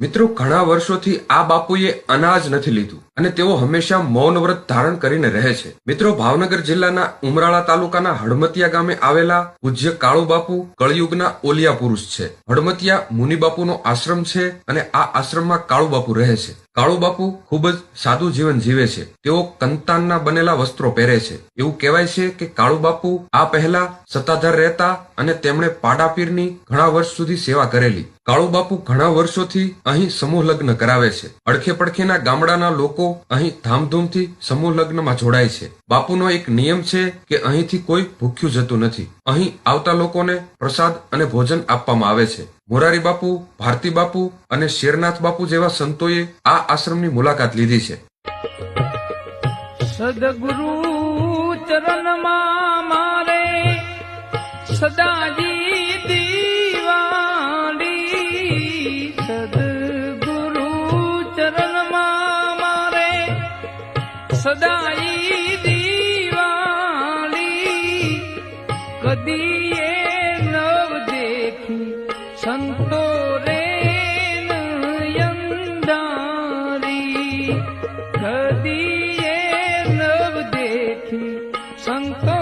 મિત્રો ઘણા વર્ષોથી આ બાપુએ અનાજ નથી લીધું. અને તેઓ હંમેશા મૌન વ્રત ધારણ કરીને રહે છે. મિત્રો, ભાવનગર જિલ્લાના ઉમરાળા તાલુકાના હડમતિયા ગામે આવેલા પૂજ્ય કાળુ બાપુ ઓલિયા પુરુષ છે. હડમતિયા મુનિબાપુનો આશ્રમ છે અને આ આશ્રમમાં કાળુ રહે છે. કાળુ બાપુ ખૂબ જ સાદું જીવન જીવે છે. તેઓ કંતાનના બનેલા વસ્ત્રો પહેરે છે. એવું કહેવાય છે કે કાળુ બાપુ આ પહેલા સત્તાધાર રહેતા અને તેમણે પાડાપીરની ઘણા વર્ષ સુધી સેવા કરેલી. કાળુ બાપુ ઘણા વર્ષોથી અહીં સમૂહ લગ્ન કરાવે છે. અડખે પડખેના ગામડાના લોકો અહીં ધામધૂમથી સમૂહ લગ્નમાં જોડાય છે. બાપુનો એક નિયમ છે કે અહીંથી કોઈ ભૂખ્યું જતું નથી. અહીં આવતા લોકોને પ્રસાદ અને ભોજન આપવામાં આવે છે. મોરારી બાપુ, ભારતી બાપુ અને શેરનાથ બાપુ જેવા સંતોએ આ આશ્રમની મુલાકાત લીધી છે. સદગુરુ ચરણમાં મારે સદાજી سداائي ديوي ڪڏي نو ديکي سنتو ننگ ڪڏهن نو ديکي سنتو